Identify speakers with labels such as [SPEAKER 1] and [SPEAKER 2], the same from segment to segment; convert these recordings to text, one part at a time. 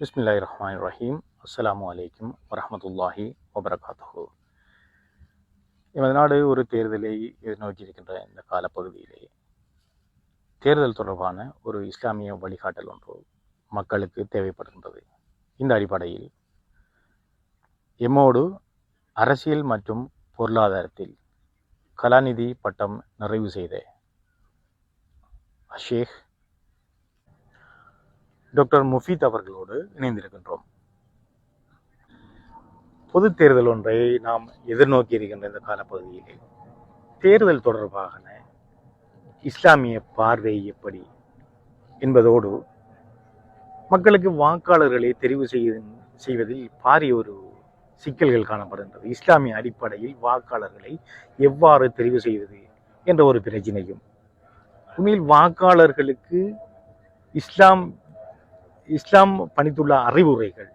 [SPEAKER 1] பிஸ்மில்லாய் ரஹ்மான் ரஹீம் அஸ்லாம் வலைக்கும் வரமத்துல்லாஹி வபரகாத்து எமது நாடு ஒரு தேர்தலை எதிர்நோக்கியிருக்கின்ற இந்த காலப்பகுதியிலே தேர்தல் தொடர்பான ஒரு இஸ்லாமிய வழிகாட்டல் ஒன்று மக்களுக்கு தேவைப்படுகின்றது. இந்த அடிப்படையில் எம்மோடு அரசியல் மற்றும் பொருளாதாரத்தில் கலாநிதி பட்டம் நிறைவு செய்த ஷேக் டாக்டர் முஃபீத் அவர்களோடு இணைந்திருக்கின்றோம். பொது தேர்தல் ஒன்றை நாம் எதிர்நோக்கி இருக்கின்ற இந்த காலப்பகுதியிலே தேர்தல் தொடர்பான இஸ்லாமிய பார்வை எப்படி என்பதோடு மக்களுக்கு வாக்காளர்களை தெரிவு செய்ய செய்வதில் பாரிய ஒரு சிக்கல்கள் காணப்படுகின்றது. இஸ்லாமிய அடிப்படையில் வாக்காளர்களை எவ்வாறு தெரிவு செய்வது என்ற ஒரு பிரச்சனையும் உண்மையில் வாக்காளர்களுக்கு இஸ்லாம் இஸ்லாம் பணித்துள்ள அறிவுரைகள்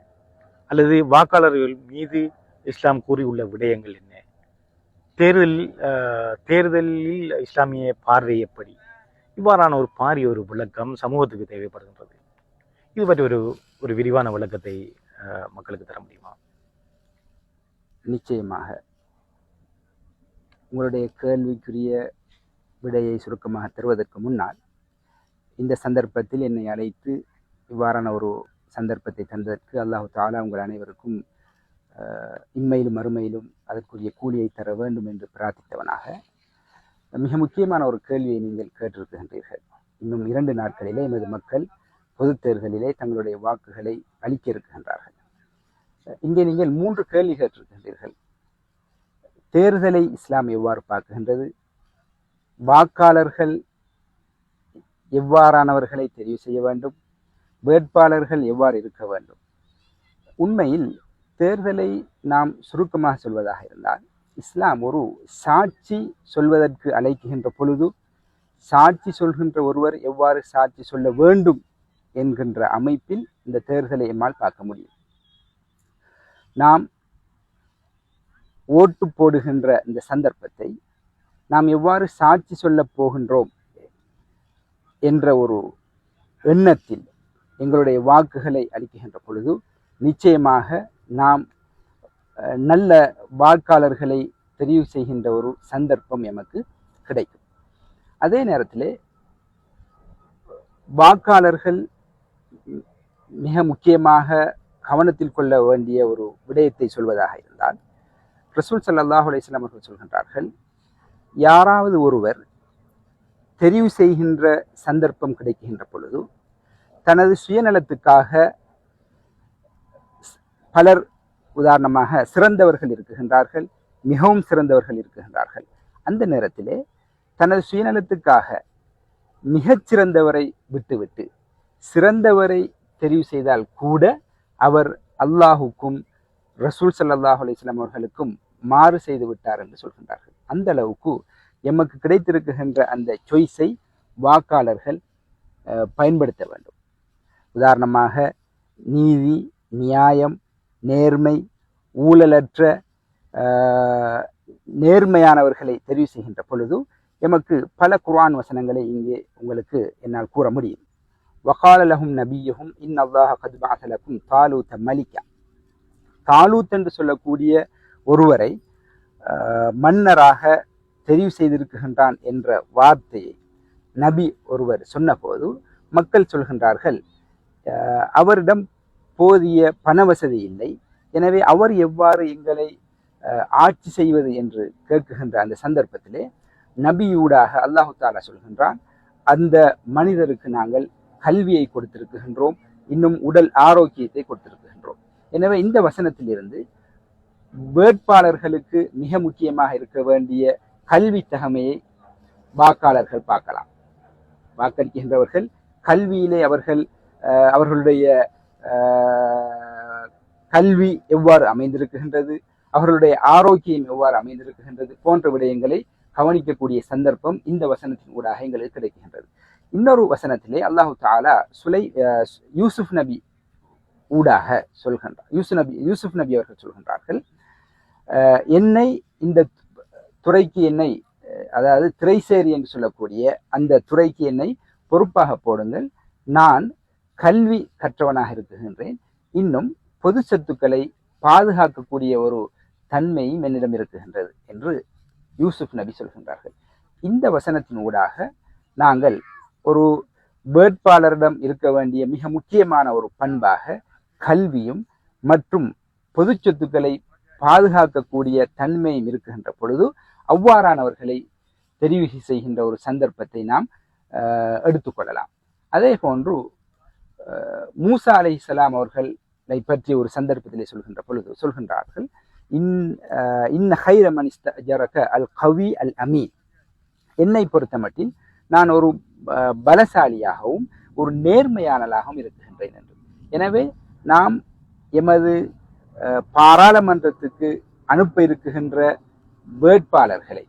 [SPEAKER 1] அல்லது வாக்காளர்கள் மீது இஸ்லாம் கூறியுள்ள விடயங்கள் என்ன? தேர்தல் தேர்தலில் இஸ்லாமிய பார்வை எப்படி? இவ்வாறான ஒரு பாரிய ஒரு விளக்கம் சமூகத்துக்கு தேவைப்படுகின்றது. இது பற்றி ஒரு ஒரு விரிவான விளக்கத்தை மக்களுக்கு தர முடியுமா?
[SPEAKER 2] நிச்சயமாக. உங்களுடைய கேள்விக்குரிய விடையை சுருக்கமாக தருவதற்கு முன்னால் இந்த சந்தர்ப்பத்தில் என்னை அழைத்து இவ்வாறான ஒரு சந்தர்ப்பத்தை தந்ததற்கு அல்லாஹு தாலா உங்கள் அனைவருக்கும் இம்மையிலும் மறுமையிலும் அதற்குரிய கூலியை தர வேண்டும் என்று பிரார்த்தித்தவனாக. மிக முக்கியமான ஒரு கேள்வியை நீங்கள் கேட்டிருக்கின்றீர்கள். இன்னும் இரண்டு நாட்களிலே எமது மக்கள் பொதுத் தேர்தலிலே தங்களுடைய வாக்குகளை அளிக்க இருக்கின்றார்கள். இங்கே நீங்கள் மூன்று கேள்வி கேட்டிருக்கின்றீர்கள். தேர்தலை இஸ்லாம் எவ்வாறு பார்க்கின்றது? வாக்காளர்கள் எவ்வாறானவர்களை தெரிவு செய்ய வேண்டும்? வேட்பாளர்கள் எவ்வாறு இருக்க வேண்டும்? உண்மையில் தேர்தலை நாம் சுருக்கமாக சொல்வதாக இருந்தால் இஸ்லாம் ஒரு சாட்சி சொல்வதற்கு அழைக்கின்ற பொழுது சாட்சி சொல்கின்ற ஒருவர் எவ்வாறு சாட்சி சொல்ல வேண்டும் என்கின்ற அமைப்பில் இந்த தேர்தலை எம்மால் பார்க்க முடியும். நாம் ஓட்டு போடுகின்ற இந்த சந்தர்ப்பத்தை நாம் எவ்வாறு சாட்சி சொல்லப் போகின்றோம் என்ற ஒரு எண்ணத்தில் எங்களுடைய வாக்குகளை அளிக்கின்ற பொழுது நிச்சயமாக நாம் நல்ல வாக்காளர்களை தெரிவு செய்கின்ற ஒரு சந்தர்ப்பம் எமக்கு கிடைக்கும். அதே நேரத்தில் வாக்காளர்கள் மிக முக்கியமாக கவனத்தில் கொள்ள வேண்டிய ஒரு விடயத்தை சொல்வதாக இருந்தால் ரசூல் சல்லாஹ் அலிஸ்லாம் அவர்கள் சொல்கின்றார்கள் யாராவது ஒருவர் தெரிவு செய்கின்ற சந்தர்ப்பம் கிடைக்கின்ற பொழுது தனது சுயநலத்துக்காக பலர் உதாரணமாக சிறந்தவர்கள் இருக்குகின்றார்கள் மிகவும் சிறந்தவர்கள் இருக்குகின்றார்கள். அந்த நேரத்திலே தனது சுயநலத்துக்காக மிகச்சிறந்தவரை விட்டுவிட்டு சிறந்தவரை தெரிவு செய்தால் கூட அவர் அல்லாஹுக்கும் ரசூல் ஸல்லல்லாஹு அலிஸ்லாம் அவர்களுக்கும் மாறு செய்து விட்டார் என்று சொல்கின்றார்கள். அந்த அளவுக்கு எமக்கு கிடைத்திருக்கின்ற அந்த சொய்ஸை வாக்காளர்கள் பயன்படுத்த வேண்டும். உதாரணமாக நீதி நியாயம் நேர்மை ஊழலற்ற நேர்மையானவர்களை தெரிவு செய்கின்ற பொழுது எமக்கு பல குர்ஆன் வசனங்களை இங்கே உங்களுக்கு என்னால் கூற முடியும். வகால லஹும் இன் அல்லாஹ கத் தாலூத்த மலிக்கா. தாலூத் என்று சொல்லக்கூடிய ஒருவரை மன்னராக தெரிவு செய்திருக்கின்றான் என்ற வார்த்தையை நபி ஒருவர் சொன்னபோது மக்கள் சொல்கின்றார்கள் அவரிடம் போதிய பண வசதி இல்லை. எனவே அவர் எவ்வாறு எங்களை ஆட்சி செய்வது என்று கேட்குகின்ற அந்த சந்தர்ப்பத்திலே நபியூடாக அல்லாஹு தாலா சொல்கின்றான் அந்த மனிதருக்கு நாங்கள் கல்வியை கொடுத்திருக்கின்றோம் இன்னும் உடல் ஆரோக்கியத்தை கொடுத்திருக்கின்றோம். எனவே இந்த வசனத்திலிருந்து வேட்பாளர்களுக்கு மிக முக்கியமாக இருக்க வேண்டிய கல்வி தகமையை வாக்காளர்கள் பார்க்கலாம். வாக்களிக்கின்றவர்கள் கல்வியிலே அவர்கள் அவர்களுடைய கல்வி எவ்வாறு அமைந்திருக்கின்றது அவர்களுடைய ஆரோக்கியம் எவ்வாறு அமைந்திருக்கின்றது போன்ற விடயங்களை கவனிக்கக்கூடிய சந்தர்ப்பம் இந்த வசனத்தின் ஊடாக எங்களுக்கு கிடைக்கின்றது. இன்னொரு வசனத்திலே அல்லாஹு தாலா சுலை யூசுப் நபி ஊடாக சொல்கின்றார். யூசுப் நபி யூசுப் நபி அவர்கள் சொல்கின்றார்கள் என்னை இந்த துறைக்கு என்னை அதாவது திரைசேரி என்று சொல்லக்கூடிய அந்த துறைக்கு என்னை பொறுப்பாக போடுங்கள். நான் கல்வி கற்றவனாக இருக்குகின்றேன் இன்னும் பொது சொத்துக்களை பாதுகாக்கக்கூடிய ஒரு தன்மையும் என்னிடம் இருக்குகின்றது என்று யூசுப் நபி சொல்கின்றார்கள். இந்த வசனத்தின் ஊடாக நாங்கள் ஒரு வேட்பாளரிடம் இருக்க வேண்டிய மிக முக்கியமான ஒரு பண்பாக கல்வியும் மற்றும் பொது சொத்துக்களை பாதுகாக்கக்கூடிய தன்மையும் இருக்கின்ற பொழுது அவ்வாறானவர்களை தெரிவு செய்கின்ற ஒரு சந்தர்ப்பத்தை நாம் எடுத்துக்கொள்ளலாம். அதே போன்று மூசா அலை இஸ்லாம் அவர்களை பற்றி ஒரு சந்தர்ப்பத்திலே சொல்கின்ற பொழுது சொல்கின்றார்கள். இன் அஹ், இன்ன ஹைர மனிஸ்தரக அல் கவி அல் அமீன். என்னை பொறுத்தமட்டில் நான் ஒரு பலசாலியாகவும் ஒரு நேர்மையானலாகவும் இருக்குகின்றேன் என்று. எனவே நாம் எமது பாராளுமன்றத்துக்கு அனுப்ப இருக்குகின்ற வேட்பாளர்களை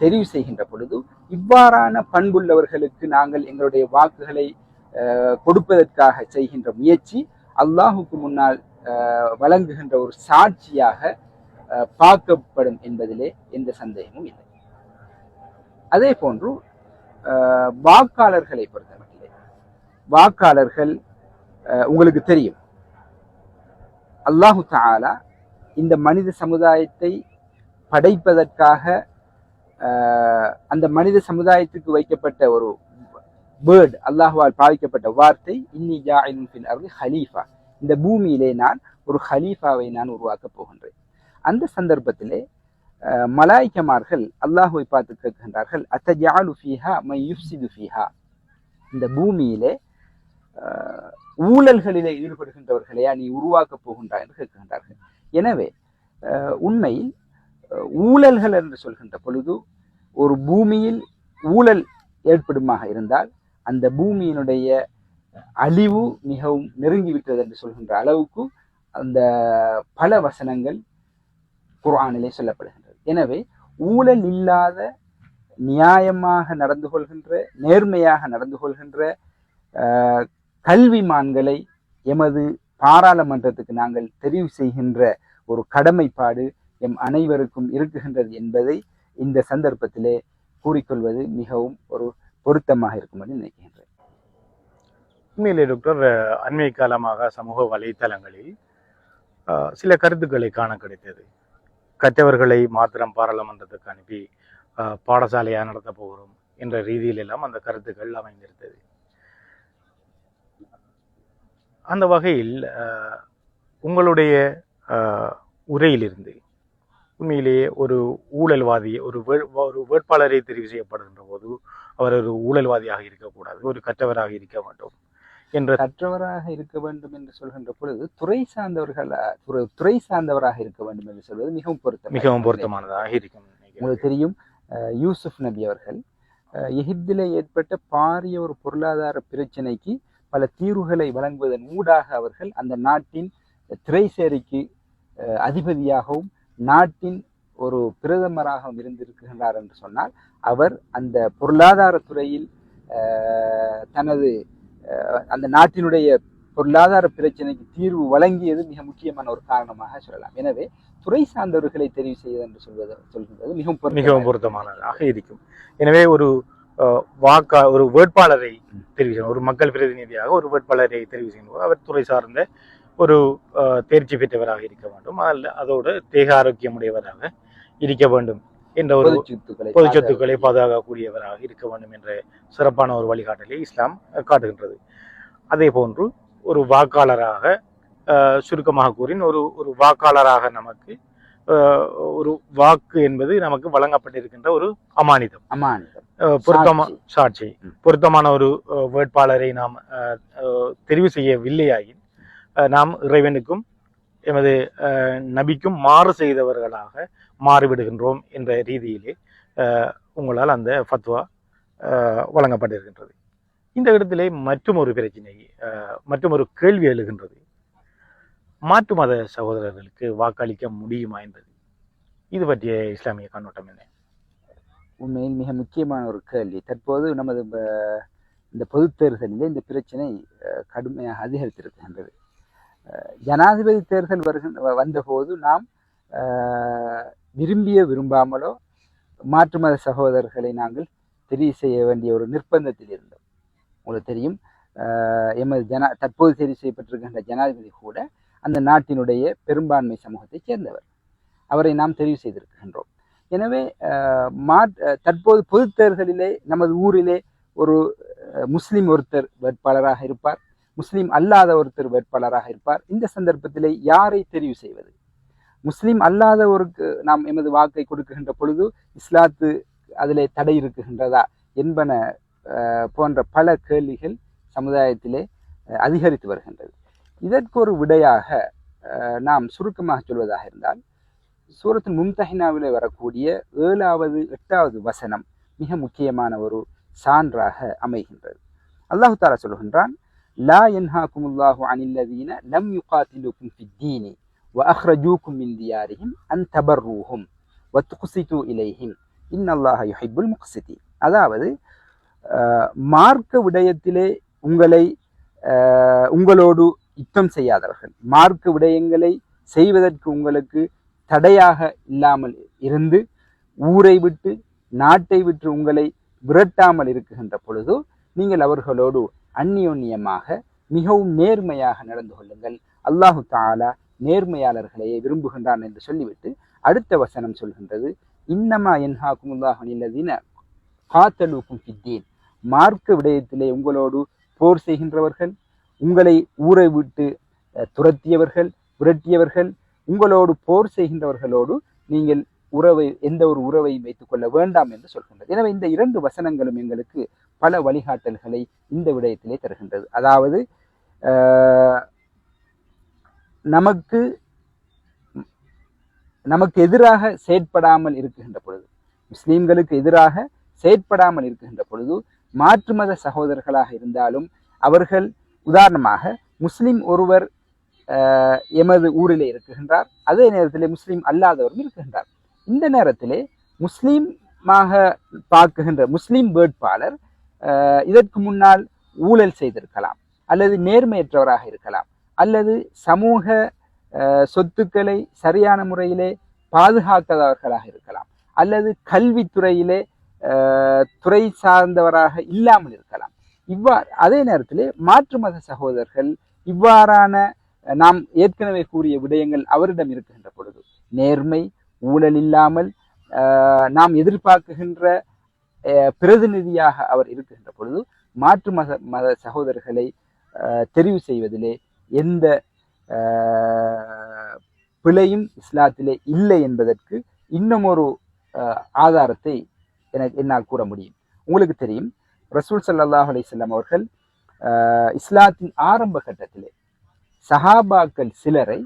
[SPEAKER 2] தெரிவு செய்கின்ற பொழுது இவ்வாறான பண்புள்ளவர்களுக்கு நாங்கள் எங்களுடைய வாக்குகளை கொடுப்பதற்காக செய்கின்ற முயற்சி அல்லாஹுக்கு முன்னால் வழங்குகின்ற ஒரு சாட்சியாக பார்க்கப்படும் என்பதிலே எந்த சந்தேகமும் இல்லை. அதே போன்று வாக்காளர்களை பொறுத்தமட்டிலே வாக்காளர்கள் அஹ், உங்களுக்கு தெரியும். அல்லாஹு தாலா இந்த மனித சமுதாயத்தை படைப்பதற்காக அந்த மனித சமுதாயத்துக்கு வைக்கப்பட்ட ஒரு வேர்ட் அல்லாஹுவால் பாவிக்கப்பட்ட வார்த்தை இன்னி ஜாயினும் ஹலீஃபா. இந்த பூமியிலே நான் ஒரு ஹலீஃபாவை நான் உருவாக்கப் போகின்றேன். அந்த சந்தர்ப்பத்திலே மலாய்க்கமார்கள் அல்லாஹுவை பார்த்து கேட்கின்றார்கள் அத்தஜாலு ஃபீஹா மை யுஃப்சிது ஃபீஹா? இந்த பூமியிலே ஊழல்களிலே ஈடுபடுகின்றவர்களையா நீ உருவாக்கப் போகின்றாய் என்று கேட்கின்றார்கள். எனவே உண்மையில் ஊழல்கள் என்று சொல்கின்ற பொழுது ஒரு பூமியில் ஊழல் ஏற்படுமாக இருந்தால் அந்த பூமியினுடைய அழிவு மிகவும் நெருங்கிவிட்டது என்று சொல்கின்ற அளவுக்கு அந்த பல வசனங்கள் குரானிலே சொல்லப்படுகின்றது. எனவே ஊழல் இல்லாத நியாயமாக நடந்து கொள்கின்ற நேர்மையாக நடந்து கொள்கின்ற கல்விமான்களை எமது பாராளுமன்றத்துக்கு நாங்கள் தெரிவு செய்கின்ற ஒரு கடமைப்பாடு எம் அனைவருக்கும் இருக்குகின்றது என்பதை இந்த சந்தர்ப்பத்திலே கூறிக்கொள்வது மிகவும் ஒரு பொருத்தமாக இருக்கும் என்று நினைக்கின்றேன்.
[SPEAKER 1] உண்மையிலே டாக்டர் அண்மை காலமாக சமூக வலைத்தளங்களில் சில கருத்துக்களை காண கிடைத்தது. கற்றவர்களை மாத்திரம் பாராளுமன்றத்துக்கு அனுப்பி பாடசாலையாக நடத்த போகிறோம் என்ற ரீதியில் எல்லாம் அந்த கருத்துக்கள் அமைந்திருந்தது. அந்த வகையில் உங்களுடைய உரையிலிருந்து உண்மையிலேயே ஒரு ஊழல்வாதி ஒரு ஒரு வேட்பாளரை தெரிவு செய்யப்படுகின்ற போது அவர் ஒரு ஊழல்வாதியாக இருக்கக்கூடாது ஒரு கற்றவராக இருக்க வேண்டும் என்ற
[SPEAKER 2] கற்றவராக இருக்க வேண்டும் என்று சொல்கின்ற பொழுது துறை சார்ந்தவர்கள் துறை- சார்ந்தவராக இருக்க வேண்டும் என்று சொல்வது மிகவும் பொருத்தம்
[SPEAKER 1] மிகவும் பொருத்தமானதாக இருக்கும்.
[SPEAKER 2] உங்களுக்கு தெரியும் யூசுப் நபி அவர்கள் எகிப்திலே ஏற்பட்ட பாரிய ஒரு பொருளாதார பிரச்சனைக்கு பல தீர்வுகளை வழங்குவதன் ஊடாக அவர்கள் அந்த நாட்டின் திரைசேரிக்கு அதிபதியாகவும் நாட்டின் ஒரு பிரதமராகவும் இருந்திருக்கின்றார் என்று சொன்னால் அவர் அந்த பொருளாதார துறையில் அஹ், தனது அந்த நாட்டினுடைய பொருளாதார பிரச்சனைக்கு தீர்வு வழங்கியது மிக முக்கியமான ஒரு காரணமாக சொல்லலாம். எனவே துறை சார்ந்தவர்களை தெரிவு செய்வது என்று சொல்வது சொல்கின்றது மிகவும்
[SPEAKER 1] மிகவும் பொருத்தமானதாக இருக்கும். எனவே ஒரு வாக்கா ஒரு வேட்பாளரை தெரிவு செய்யணும் ஒரு மக்கள் பிரதிநிதியாக ஒரு வேட்பாளரை தெரிவு செய்யணும். அவர் துறை சார்ந்த ஒரு தேர்ச்சி பெற்றவராக இருக்க வேண்டும். அல்ல அதோடு தேக ஆரோக்கியமுடையவராக இருக்க வேண்டும் என்ற ஒரு
[SPEAKER 2] பொது சொத்துக்களை
[SPEAKER 1] பொது சொத்துக்களை பாதுகாக்கக்கூடியவராக இருக்க வேண்டும் என்ற சிறப்பான ஒரு வழிகாட்டலை இஸ்லாம் காட்டுகின்றது. அதே போன்று ஒரு வாக்காளராக சுருக்கமாக கூறின் ஒரு ஒரு வாக்காளராக நமக்கு ஒரு வாக்கு என்பது நமக்கு வழங்கப்பட்டிருக்கின்ற ஒரு அமானிதம்.
[SPEAKER 2] அமானிதம்.
[SPEAKER 1] பொருத்தமா
[SPEAKER 2] சாட்சி.
[SPEAKER 1] பொருத்தமான ஒரு வேட்பாளரை நாம் தெரிவு செய்யவில்லையாயின் நாம் இறைவனுக்கும் எமது நபிக்கும் மாறு செய்தவர்களாக மாறிவிடுகின்றோம் என்ற ரீதியிலே உங்களால் அந்த ஃபத்வா வழங்கப்பட்டிருக்கின்றது. இந்த இடத்திலே மற்றும் ஒரு பிரச்சனை மற்றும் ஒரு கேள்வி எழுகின்றது. மாற்று மத சகோதரர்களுக்கு வாக்களிக்க முடியுமா என்பது. இது பற்றிய இஸ்லாமிய கண்ணோட்டம் என்ன?
[SPEAKER 2] உண்மையில் மிக முக்கியமான ஒரு கேள்வி. தற்போது நமது இந்த பொதுத் தேர்தலில் இந்த பிரச்சனை கடுமையாக அதிகரித்திருக்கின்றது. ஜனாதிபதி தேர்தல் வருகின்ற வந்தபோது நாம் விரும்பிய விரும்பாமலோ மாற்று மத சகோதரர்களை நாங்கள் தெரிவு செய்ய வேண்டிய ஒரு நிர்பந்தத்தில் இருந்தோம். உங்களுக்கு தெரியும் எமது ஜனா தற்போது தெரிவு செய்யப்பட்டிருக்கின்ற ஜனாதிபதி கூட அந்த நாட்டினுடைய பெரும்பான்மை சமூகத்தைச் சேர்ந்தவர். அவரை நாம் தெரிவு செய்திருக்கின்றோம். எனவே மா மாற் தற்போது பொதுத் தேர்தலிலே நமது ஊரிலே ஒரு முஸ்லீம் முஸ்லிம் ஒருத்தர் வேட்பாளராக இருப்பார். முஸ்லீம் அல்லாத ஒருத்தர் வேட்பாளராக இருப்பார். இந்த சந்தர்ப்பத்திலே யாரை தெரிவு செய்வது? முஸ்லீம் அல்லாதவருக்கு நாம் எமது வாக்கை கொடுக்கின்ற பொழுது இஸ்லாத்து அதிலே தடை இருக்குகின்றதா என்பன போன்ற பல கேள்விகள் சமுதாயத்திலே அதிகரித்து வருகின்றது. இதற்கு ஒரு விடையாக நாம் சுருக்கமாக சொல்வதாக இருந்தால் சூரத்தின் மும்தஹினாவிலே வரக்கூடிய ஏழாவது எட்டாவது வசனம் மிக முக்கியமான ஒரு சான்றாக அமைகின்றது. அல்லாஹு தாலா சொல்கின்றான் லா என்ஹாக்குமுல்லாஹு அனில்லதீன லம் யுகாத்திலுக்கும் ஃபித்தீனி வ அஹ்ரஜூக்கும் மின் தியாரிஹிம் அன் தபர்ரூஹும் வத்துகுசித்து இலைஹிம் இன்னல்லாஹ யுஹிபுல் முக்சிதி அதாவது மார்க்க விடயத்திலே உங்களை உங்களோடு யுத்தம் செய்யாதவர்கள். மார்க்க விடயங்களை செய்வதற்கு உங்களுக்கு தடையாக இல்லாமல் இருந்து ஊரை விட்டு நாட்டை விட்டு உங்களை விரட்டாமல் இருக்குகின்ற பொழுது நீங்கள் அவர்களோடு அந்நியோன்யமாக மிகவும் நேர்மையாக நடந்து கொள்ளுங்கள். அல்லாஹு தாலா நேர்மையாளர்களையே விரும்புகின்றான் என்று சொல்லிவிட்டு அடுத்த வசனம் சொல்கின்றது. இன்னமா என்ஹாக்கும் நில்லதீன காத்தலூக்கும் ஃபித்தீன். மார்க்க விடயத்திலே உங்களோடு போர் செய்கின்றவர்கள் உங்களை ஊரை விட்டு துரத்தியவர்கள் விரட்டியவர்கள் உங்களோடு போர் செய்கின்றவர்களோடு நீங்கள் உறவை எந்த ஒரு உறவையும் வைத்துக் கொள்ள வேண்டாம் என்று சொல்கின்றது. எனவே இந்த இரண்டு வசனங்களும் எங்களுக்கு பல வழிகாட்டல்களை இந்த விடயத்திலே தருகின்றது. அதாவது நமக்கு நமக்கு எதிராக செயற்படாமல் இருக்குகின்ற பொழுது முஸ்லீம்களுக்கு எதிராக செயற்படாமல் இருக்குகின்ற பொழுது மாற்று மத சகோதரர்களாக இருந்தாலும் அவர்கள் உதாரணமாக முஸ்லிம் ஒருவர் எமது ஊரிலே இருக்குகின்றார் அதே நேரத்தில் முஸ்லீம் அல்லாதவரும் இருக்குகின்றார் இந்த நேரத்திலே முஸ்லீமாக பார்க்குகின்ற முஸ்லீம் வேட்பாளர் இதற்கு முன்னால் ஊழல் செய்திருக்கலாம் அல்லது நேர்மையற்றவராக இருக்கலாம் அல்லது சமூக சொத்துக்களை சரியான முறையிலே பாதுகாக்காதவர்களாக இருக்கலாம் அல்லது கல்வித்துறையிலே துறை சார்ந்தவராக இல்லாமல் இருக்கலாம். இவ்வாறு அதே நேரத்திலே மாற்று மத சகோதரர்கள் இவ்வாறான நாம் ஏற்கனவே கூறிய விடயங்கள் அவரிடம் இருக்கின்ற பொழுது நேர்மை ஊழல் இல்லாமல் நாம் எதிர்பார்க்குகின்ற பிரதிநிதியாக அவர் இருக்கின்ற பொழுது மாற்று மத மத சகோதரர்களை தெரிவு செய்வதிலே எந்த பிழையும் இஸ்லாத்திலே இல்லை என்பதற்கு இன்னமொரு ஆதாரத்தை எனக்கு என்னால் கூற முடியும். உங்களுக்கு தெரியும் ரசூல் சல்லாஹ் அலிசல்லாம் அவர்கள் இஸ்லாத்தின் ஆரம்ப கட்டத்திலே சஹாபாக்கள் சிலரை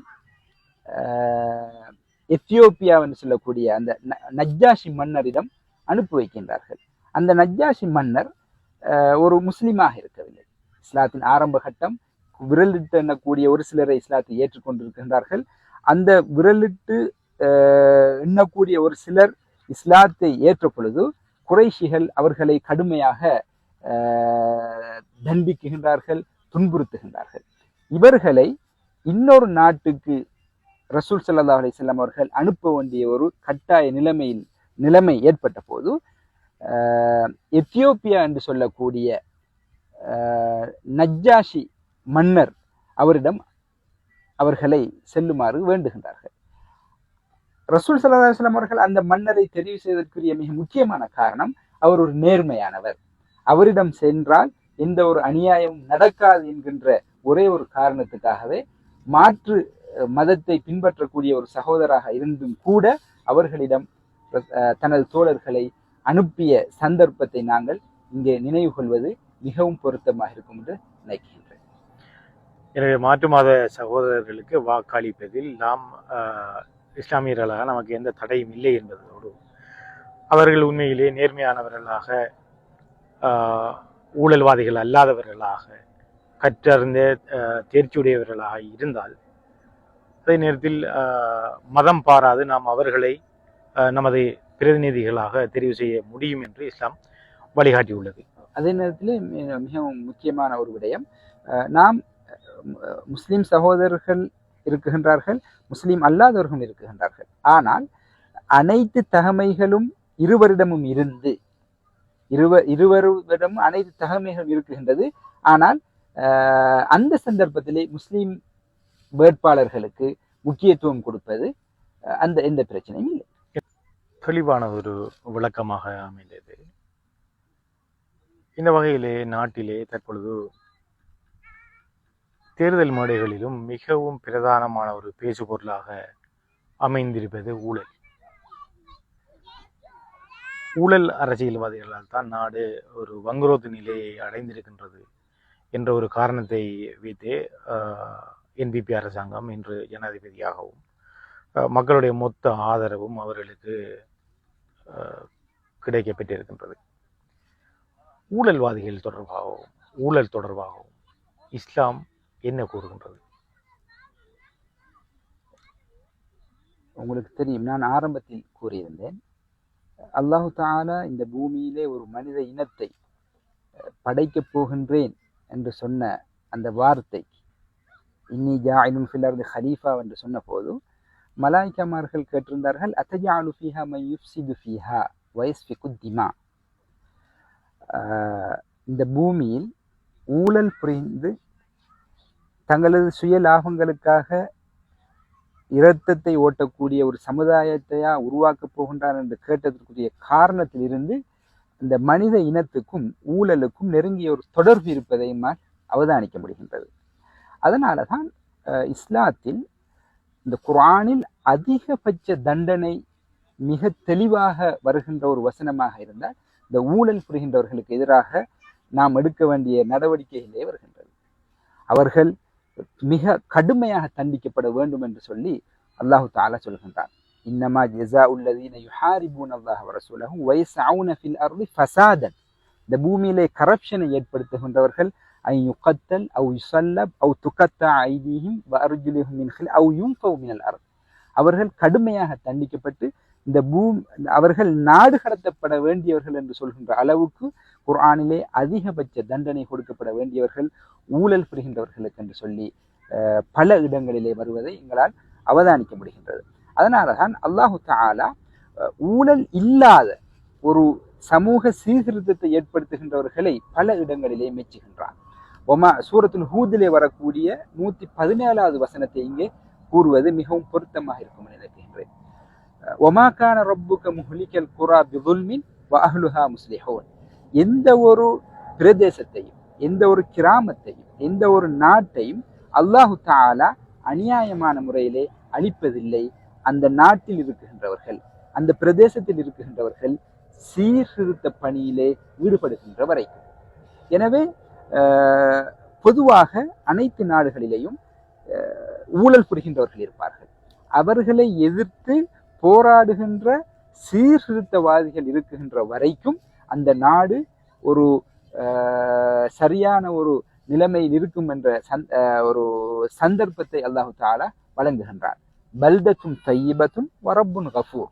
[SPEAKER 2] எத்தியோப்பியாவென்று சொல்லக்கூடிய அந்த ந- நஜ்ஜாஷி மன்னரிடம் அனுப்பி வைக்கின்றார்கள். அந்த நஜ்ஜாஷி மன்னர் ஒரு முஸ்லீமாக இருக்கவில்லை. இஸ்லாத்தின் ஆரம்ப கட்டம் விரலிட்டு எண்ணக்கூடிய ஒரு சிலரை இஸ்லாத்தை ஏற்றுக்கொண்டிருக்கின்றார்கள். அந்த விரலிட்டு எண்ணக்கூடிய ஒரு சிலர் இஸ்லாத்தை ஏற்ற பொழுது குறைஷிகள் அவர்களை கடுமையாக தண்டிக்குகின்றார்கள் துன்புறுத்துகின்றார்கள். இவர்களை இன்னொரு நாட்டுக்கு ரசூல் சல்லா அலைஹி அவர்கள் அனுப்ப வேண்டிய ஒரு கட்டாய நிலைமையில் நிலைமை ஏற்பட்ட போது எத்தியோப்பியா என்று சொல்லக்கூடிய நஜ்ஜாஷி மன்னர் அவரிடம் அவர்களை செல்லுமாறு வேண்டுகின்றார்கள். ரசூல் சல்லா அலுவலாம் அவர்கள் அந்த மன்னரை தெரிவு செய்வதற்குரிய மிக முக்கியமான காரணம் அவர் ஒரு நேர்மையானவர். அவரிடம் சென்றால் எந்த ஒரு அநியாயமும் நடக்காது என்கின்ற ஒரே ஒரு காரணத்துக்காகவே மாற்று மதத்தை பின்பற்றக்கூடிய ஒரு சகோதராக இருந்தும் கூட அவர்களிடம் தனது தோழர்களை அனுப்பிய சந்தர்ப்பத்தை நாங்கள் இங்கே நினைவு கொள்வது மிகவும் பொருத்தமாக இருக்கும் என்று நினைக்கின்றேன்.
[SPEAKER 1] எனவே மாற்று மாத சகோதரர்களுக்கு வாக்களிப்பதில் நாம் இஸ்லாமியர்களாக நமக்கு எந்த தடையும் இல்லை என்பதோடு அவர்கள் உண்மையிலே நேர்மையானவர்களாக ஊழல்வாதிகள் அல்லாதவர்களாக கற்றறிந்த தேர்ச்சியுடையவர்களாக இருந்தால் அதே நேரத்தில் ஆஹ், மதம் பாராது நாம் அவர்களை நமது பிரதிநிதிகளாக தெரிவு செய்ய முடியும் என்று இஸ்லாம் வழிகாட்டியுள்ளது.
[SPEAKER 2] அதே நேரத்தில் மிகவும் முக்கியமான ஒரு விடயம் அஹ், நாம் முஸ்லீம் முஸ்லிம் சகோதரர்கள் இருக்குகின்றார்கள் முஸ்லிம் அல்லாதவர்களும் இருக்குகின்றார்கள். ஆனால் அனைத்து தகமைகளும் இருவரிடமும் இருந்து இருவ இருவரிடமும் அனைத்து தகமைகளும் இருக்குகின்றது ஆனால் அந்த சந்தர்ப்பத்திலே முஸ்லீம் வேட்பாளர்களுக்கு முக்கியத்துவம் கொடுப்பது அந்த எந்த பிரச்சனையும் இல்லை.
[SPEAKER 1] தெளிவான ஒரு விளக்கமாக அமைந்தது. இந்த வகையிலே நாட்டிலே தற்பொழுது தேர்தல் மேடைகளிலும் மிகவும் பிரதானமான ஒரு பேசுபொருளாக அமைந்திருப்பது ஊழல். ஊழல் அரசியல்வாதிகளால் தான் நாடு ஒரு வங்குரோத்து நிலையை அடைந்திருக்கின்றது என்ற ஒரு காரணத்தை வைத்தே என்பிபி அரசாங்கம் இன்று ஜனாதிபதியாகவும் மக்களுடைய மொத்த ஆதரவும் அவர்களுக்கு கிடைக்கப்பட்டிருக்கின்றது ஊழல்வாதிகள் தொடர்பாகவும் ஊழல் தொடர்பாகவும் இஸ்லாம் என்ன கூறுகின்றது?
[SPEAKER 2] உங்களுக்கு தெரியும். நான் ஆரம்பத்தில் கூறியிருந்தேன். அல்லாஹு தாலா இந்த பூமியிலே ஒரு மனித இனத்தை படைக்கப் போகின்றேன் என்று சொன்ன அந்த வார்த்தை இன்னி ஜாயினும் ஃபில்லர்து ஹலீஃபா என்று சொன்ன போது மலாய்க்கமார்கள் கேட்டிருந்தார்கள் அத்தஜாலு ஃபீஹா மை யுஃப்சிது ஃபீஹா வயஸ்ஃபிகு திமா. இந்த பூமியில் ஊழல் புரிந்து தங்களது சுய லாபங்களுக்காக இரத்தத்தை ஓட்டக்கூடிய ஒரு சமுதாயத்தையா உருவாக்கப் போகின்றான் என்று கேட்டதற்குரிய காரணத்திலிருந்து இந்த மனித இனத்துக்கும் ஊழலுக்கும் நெருங்கிய ஒரு தொடர்பு இருப்பதை அவதானிக்க முடிகின்றது அதனால தான் இஸ்லாத்தில் இந்த குரானில் அதிகபட்ச தண்டனை மிக தெளிவாக வருகின்ற ஒரு வசனமாக இருந்தால் இந்த ஊழல் புரிகின்றவர்களுக்கு எதிராக நாம் எடுக்க வேண்டிய நடவடிக்கைகளே வருகின்றது. அவர்கள் மிக கடுமையாக தண்டிக்கப்பட வேண்டும் என்று சொல்லி அல்லாஹு தாலா சொல்கின்றான். இன்னமா ஜெசா உள்ளதீன யுஹாரிபூன் அல்லாஹ் வரசூலஹும் வயசாவுன ஃபில் அருள் ஃபசாதன். இந்த பூமியிலே கரப்ஷனை ஏற்படுத்துகின்றவர்கள் ஐ யுகத்தல் أو يصلب அவு تقطع أيديهم وأرجلهم من ஹில் أو ينفوا من الأرض. அவர்கள் கடுமையாக தண்டிக்கப்பட்டு இந்த பூம் அவர்கள் நாடு கடத்தப்பட வேண்டியவர்கள் என்று சொல்கின்ற அளவுக்கு குர்ஆனிலே அதிகபட்ச தண்டனை கொடுக்கப்பட வேண்டியவர்கள் ஊழல் புரிகின்றவர்களுக்கு என்று சொல்லி பல இடங்களிலே வருவதை எங்களால் அவதானிக்க முடிகின்றது. அதனால தான் அல்லாஹு தாலா ஊழல் இல்லாத ஒரு சமூக சீர்திருத்தத்தை ஏற்படுத்துகின்றவர்களை பல இடங்களிலே மெச்சுகின்றான். ஒமா சூரத்துல் ஹூதிலே வரக்கூடிய நூத்தி பதினேழாவது வசனத்தை இங்கே கூறுவது மிகவும் பொருத்தமாக இருக்கும் என நினைக்கின்றேன். ஒமாக்கான ரப்புக்க முஹ்லிக்கல் குரா பிதுல்மின் வஹ்லுஹா முஸ்லிஹூன். எந்த ஒரு பிரதேசத்தையும் எந்த ஒரு கிராமத்தையும் எந்த ஒரு நாட்டையும் அல்லாஹு தாலா அநியாயமான முறையிலே அழிப்பதில்லை. அந்த நாட்டில் இருக்குகின்றவர்கள் அந்த பிரதேசத்தில் இருக்குகின்றவர்கள் சீர்திருத்த பணியிலே ஈடுபடுகின்ற வரைக்கும் எனவே பொதுவாக அனைத்து நாடுகளிலேயும் ஊழல் புரிகின்றவர்கள் இருப்பார்கள். அவர்களை எதிர்த்து போராடுகின்ற சீர்திருத்தவாதிகள் இருக்குகின்ற வரைக்கும் அந்த நாடு ஒரு சரியான ஒரு நிலைமையில் இருக்கும் என்ற சந்- ஒரு சந்தர்ப்பத்தை அல்லாஹு தாலா வழங்குகின்றார் பல்தத்தும் தையபத்தும் வரப்புன் கஃபூர்.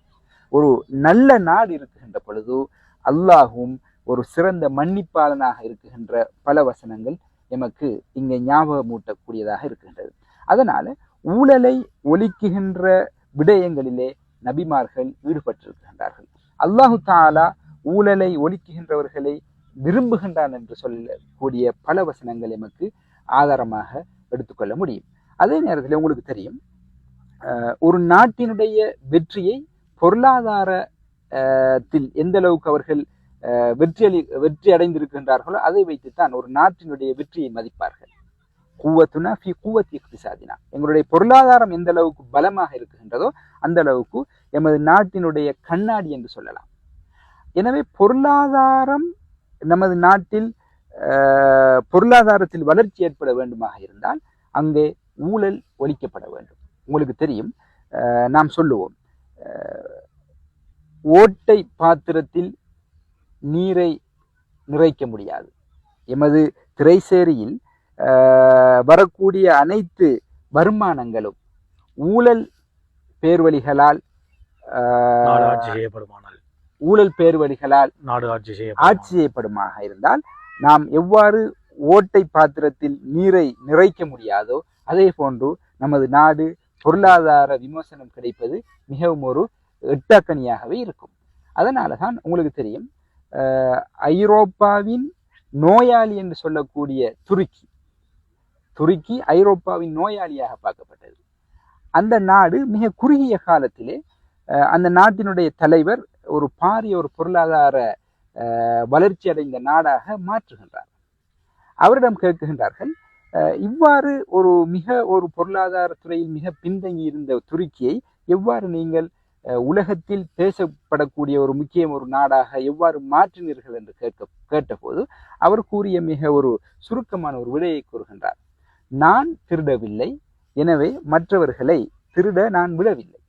[SPEAKER 2] ஒரு நல்ல நாடு இருக்குகின்ற பொழுது அல்லாஹும் ஒரு சிறந்த மன்னிப்பாளனாக இருக்குகின்ற பல வசனங்கள் எமக்கு இங்கே ஞாபகமூட்டக்கூடியதாக இருக்கின்றது. அதனால் ஊழலை ஒலிக்குகின்ற விடயங்களிலே நபிமார்கள் ஈடுபட்டிருக்கின்றார்கள். அல்லாஹு தாலா ஊழலை ஒலிக்குகின்றவர்களை விரும்புகின்றான் என்று சொல்லக்கூடிய பல வசனங்கள் எமக்கு ஆதாரமாக எடுத்துக்கொள்ள முடியும். அதே நேரத்தில் உங்களுக்கு தெரியும் ஒரு நாட்டினுடைய வெற்றியை பொருளாதாரத்தில் எந்த அளவுக்கு அவர்கள் வெற்றியளி வெற்றி அடைந்திருக்கின்றார்களோ அதை வைத்துத்தான் ஒரு நாட்டினுடைய வெற்றியை மதிப்பார்கள். கூவத்துனா ஃபி கூவத்தி இக்திசாதினா. எங்களுடைய பொருளாதாரம் எந்த அளவுக்கு பலமாக இருக்குகின்றதோ அந்த அளவுக்கு எமது நாட்டினுடைய கண்ணாடி என்று சொல்லலாம். எனவே பொருளாதாரம் நமது நாட்டில் பொருளாதாரத்தில் வளர்ச்சி ஏற்பட வேண்டுமாக இருந்தால் அங்கே ஊழல் ஒழிக்கப்பட வேண்டும். உங்களுக்கு தெரியும் நாம் சொல்லுவோம் ஓட்டை பாத்திரத்தில் நீரை நிறைக்க முடியாது. எமது திரைசேரியில் வரக்கூடிய அனைத்து வருமானங்களும் ஊழல் பேர்வழிகளால்
[SPEAKER 1] ஆட்சி
[SPEAKER 2] ஊழல் பேர்வழிகளால்
[SPEAKER 1] நாடு ஆட்சி
[SPEAKER 2] ஆட்சி
[SPEAKER 1] செய்யப்படும்
[SPEAKER 2] செய்யப்படுமாக இருந்தால் நாம் எவ்வாறு ஓட்டை பாத்திரத்தில் நீரை நிறைக்க முடியாதோ அதே போன்று நமது நாடு பொருளாதார விமர்சனம் கிடைப்பது மிகவும் ஒரு எட்டாக்கனியாகவே இருக்கும். அதனால தான் உங்களுக்கு தெரியும் ஐரோப்பாவின் நோயாளி என்று சொல்லக்கூடிய துருக்கி. துருக்கி ஐரோப்பாவின் நோயாளியாக பார்க்கப்பட்டது. அந்த நாடு மிக குறுகிய காலத்திலே அஹ், அந்த நாட்டினுடைய தலைவர் ஒரு பாரிய ஒரு பொருளாதார வளர்ச்சி அடைந்த நாடாக மாற்றுகின்றார். அவரிடம் கேட்குகின்றார்கள் அஹ், இவ்வாறு ஒரு மிக ஒரு பொருளாதார துறையில் மிக பின்தங்கி இருந்த துருக்கியை எவ்வாறு நீங்கள் உலகத்தில் பேசப்படக்கூடிய ஒரு முக்கிய ஒரு நாடாக எவ்வாறு மாற்றினீர்கள் என்று கேட்க கேட்டபோது அவர் கூறிய மிக ஒரு சுருக்கமான ஒரு விடையை கூறுகின்றார். நான் திருடவில்லை எனவே மற்றவர்களை திருட நான் விடவில்லை.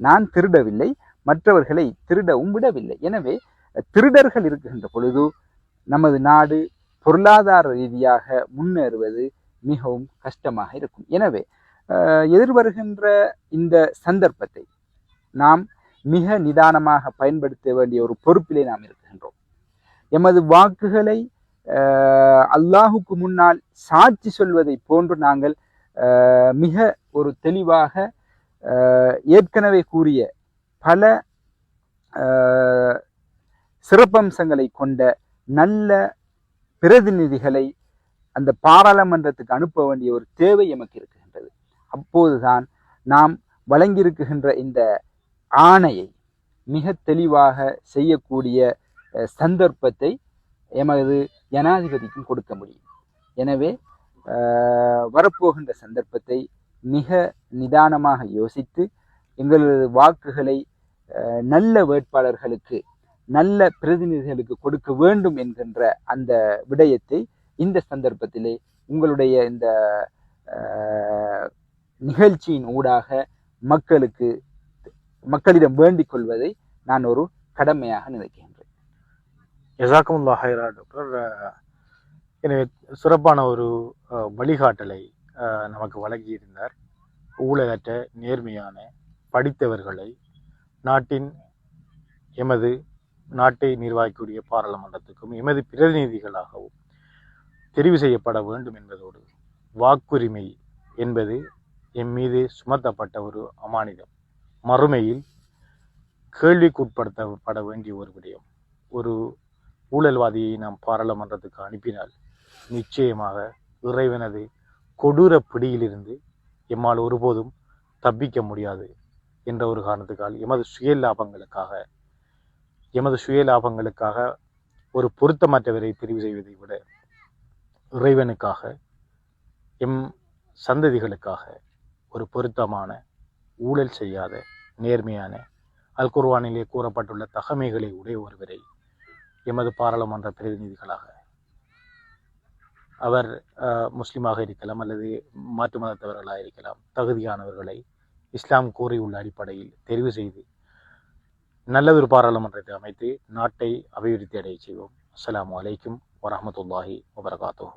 [SPEAKER 2] நான் திருடவில்லை மற்றவர்களை திருடவும் விடவில்லை. எனவே திருடர்கள் இருக்கின்ற பொழுது நமது நாடு பொருளாதார ரீதியாக முன்னேறுவது மிகவும் கஷ்டமாக இருக்கும். எனவே எதிர்வருகின்ற இந்த சந்தர்ப்பத்தை நாம் மிக நிதானமாக பயன்படுத்த வேண்டிய ஒரு பொறுப்பிலே நாம் இருக்கின்றோம். எமது வாக்குகளை அல்லாஹுக்கு முன்னால் சாட்சி சொல்வதை போன்று நாங்கள் மிக ஒரு தெளிவாக ஏற்கனவே கூறிய பல சிறப்பம்சங்களை கொண்ட நல்ல பிரதிநிதிகளை அந்த பாராளுமன்றத்துக்கு அனுப்ப வேண்டிய ஒரு தேவை எமக்கு இருக்கின்றது. அப்போதுதான் நாம் வழங்கியிருக்கின்ற இந்த ஆணையை மிக தெளிவாக செய்யக்கூடிய சந்தர்ப்பத்தை எமது ஜனாதிபதிக்கும் கொடுக்க முடியும். எனவே வரப்போகின்ற சந்தர்ப்பத்தை மிக நிதானமாக யோசித்து எங்களது வாக்குகளை நல்ல வேட்பாளர்களுக்கு நல்ல பிரதிநிதிகளுக்கு கொடுக்க வேண்டும் என்கின்ற அந்த விடயத்தை இந்த சந்தர்ப்பத்திலே உங்களுடைய இந்த நிகழ்ச்சியின் ஊடாக மக்களுக்கு மக்களிடம் வேண்டிக் கொள்வதை நான் ஒரு கடமையாக நினைக்கின்றேன்.
[SPEAKER 1] ஜசாக்கமுல்லா ஹைரா டாக்டர். எனவே சிறப்பான ஒரு வழிகாட்டலை நமக்கு வழங்கியிருந்தார். ஊழலற்ற நேர்மையான படித்தவர்களை நாட்டின் எமது நாட்டை நிர்வாகிக்கூடிய பாராளுமன்றத்துக்கும் எமது பிரதிநிதிகளாகவும் தெரிவு செய்யப்பட வேண்டும் என்பதோடு வாக்குரிமை என்பது எம் மீது சுமத்தப்பட்ட ஒரு அமானிதம். மறுமையில் கேள்விக்குட்படுத்தப்பட வேண்டிய ஒரு விடயம். ஒரு ஊழல்வாதியை நாம் பாராளுமன்றத்துக்கு அனுப்பினால் நிச்சயமாக இறைவனது கொடூர பிடியிலிருந்து எம்மால் ஒருபோதும் தப்பிக்க முடியாது என்ற ஒரு காரணத்துக்கால் எமது சுய லாபங்களுக்காக எமது சுய லாபங்களுக்காக ஒரு பொருத்தமற்றவரை தெரிவு செய்வதை விட இறைவனுக்காக எம் சந்ததிகளுக்காக ஒரு பொருத்தமான ஊழல் செய்யாத நேர்மையான. அல் குர்வானிலே கூறப்பட்டுள்ள தகமைகளை உடைய ஒருவரை எமது பாராளுமன்ற பிரதிநிதிகளாக. அவர் முஸ்லீமாக முஸ்லிமாக இருக்கலாம் அல்லது மாற்று மதத்தவர்களாக இருக்கலாம் தகுதியானவர்களை இஸ்லாம் கூறியுள்ள அடிப்படையில் தெரிவு செய்து நல்லதொரு பாராளுமன்றத்தை அமைத்து நாட்டை அபிவிருத்தி அடைய செய்வோம். அஸ்லாம் அலைக்கும் வரமத்துல்லாஹி வபரகாத்துஹு.